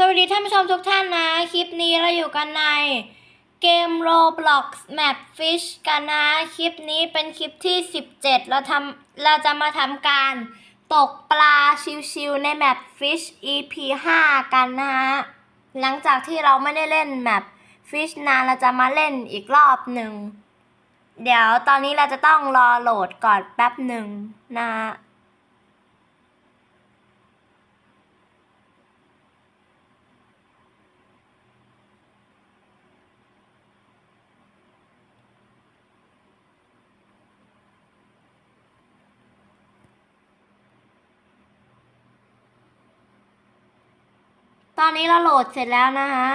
สวัสดีท่านผู้ชมทุกท่านนะ คลิปนี้เราอยู่กันในเกม Roblox Map Fish กันนะ คลิปนี้เป็นคลิปที่ 17 เราทำเราจะมาทำการตกปลาชิวๆใน Map Fish EP 5 กันนะฮะ หลังจากที่เราไม่ได้เล่น Map Fish นานเราจะมาเล่นอีกรอบหนึ่ง เดี๋ยวตอนนี้เราจะต้องรอโหลดก่อนแป๊บหนึ่งนะ ตอนนี้เราโหลดเสร็จแล้วนะฮะ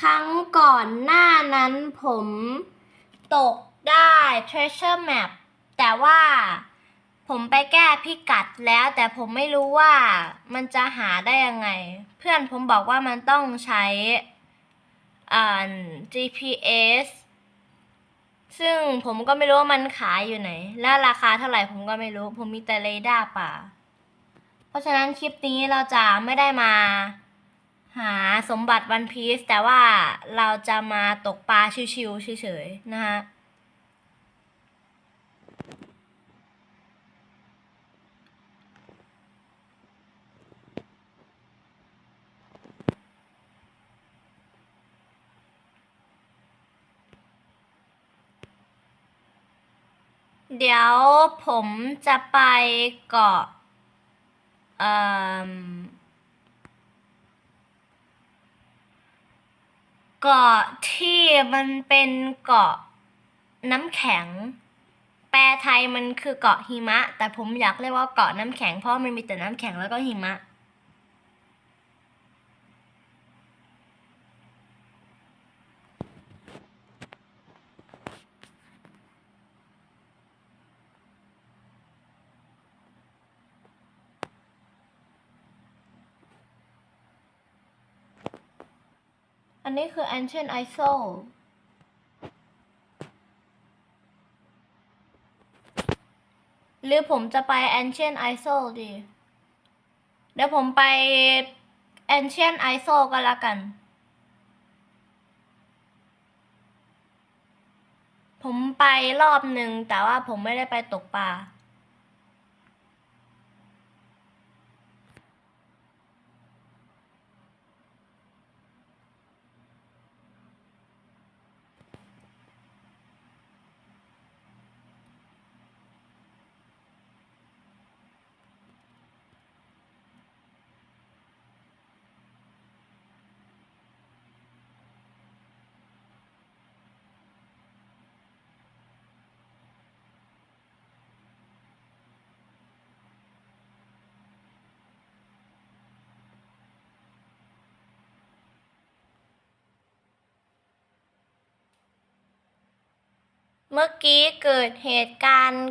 ครั้งก่อนหน้านั้นผมตกได้ treasure map แต่ว่าผมไปแก้พิกัดแล้ว แต่ผมไม่รู้ว่ามันจะหาได้ยังไง เพื่อนผมบอกว่ามันต้องใช้ อ่า GPS ซึ่งผมก็ไม่รู้ว่ามันขายอยู่ไหน และราคาเท่าไหร่ผมก็ไม่รู้ ผมมีแต่เรดาร์ป่า เพราะฉะนั้นคลิปนี้เราจะไม่ได้มา หาสมบัติวันพีซแต่ว่าเราจะมาตกปลาชิวๆเฉยๆนะฮะ เดี๋ยวผมจะไปเกาะเอ่มเกาะที่มันเป็นเกาะน้ำแข็ง แปลไทยมันคือเกาะหิมะ แต่ผมอยากเรียกว่าเกาะน้ำแข็งเพราะมันมีแต่น้ำแข็งแล้วก็หิมะ อันนี้คือ Ancient Isle หรือผมจะไป Ancient Isle ดี เดี๋ยวผมไป Ancient Isle ก็แล้วกัน ผมไปรอบหนึ่งแต่ว่าผมไม่ได้ไปตกปลา เมื่อกี้เกิดเหตุการณ์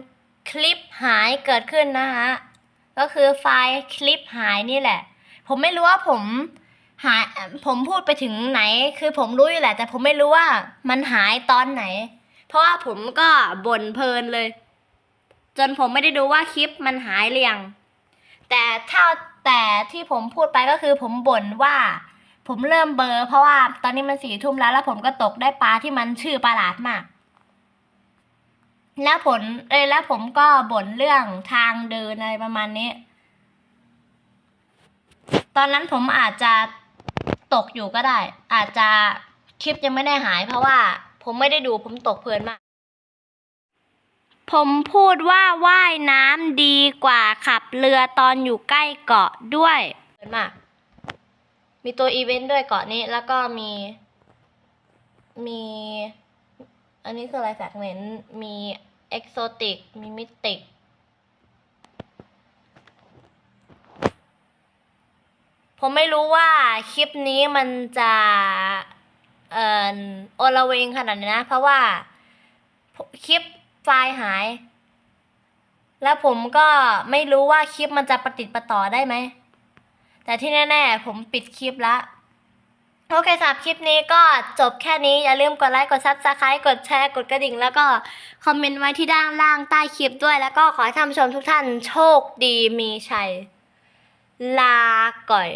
คลิปหายเกิดขึ้นนะฮะก็คือไฟล์คลิปหายนี่แหละ ผมไม่รู้ว่าผมหายผมพูดไปถึงไหน คือผมรู้อยู่แหละ แต่ผมไม่รู้ว่ามันหายตอนไหน เพราะว่าผมก็บ่นเพลินเลย จนผมไม่ได้ดูว่าคลิปมันหายหรือยังแต่ถ้าแต่ที่ผมพูดไปก็คือผมบ่นว่า ผมเริ่มเบอร์ เพราะว่าตอนนี้มันสี่ทุ่มแล้วแล้วผมก็ตกได้ปลาที่มันชื่อประหลาดมาก แล้วผลเอยแล้วผมก็บ่นเรื่องทางเดินอะไรประมาณนี้ ตอนนั้นผมอาจจะตกอยู่ก็ได้ อาจจะคลิปยังไม่ได้หาย เพราะว่า ผมไม่ได้ดูผมตกเพลินมาก ผมพูดว่าว่ายน้ำดีกว่าขับเรือตอนอยู่ใกล้เกาะด้วยเพลินมาก มีตัวอีเวนต์ด้วยเกาะนี้แล้วก็มี มี อันนี้คืออะไรแฟกเมนต์มีเอกโซติก มีมิติก ผมไม่รู้ว่าคลิปนี้มันจะเอ่อโอละเวงขนาดนี้นะ เพราะว่าคลิปไฟล์หาย แล้วผมก็ไม่รู้ว่าคลิปมันจะประติดประต่อได้ไหม แต่ที่แน่ ๆ ผมปิดคลิปละ โอเคสำหรับคลิปนี้ก็จบแค่นี้ อย่าลืมกดไลค์ กดซับสไครต์กดแชร์ กดกระดิ่ง แล้วก็คอมเมนต์ไว้ที่ด้านล่างใต้คลิปด้วย แล้วก็ขอให้ท่านผู้ชมทุกท่านโชคดีมีชัย ลาก่อย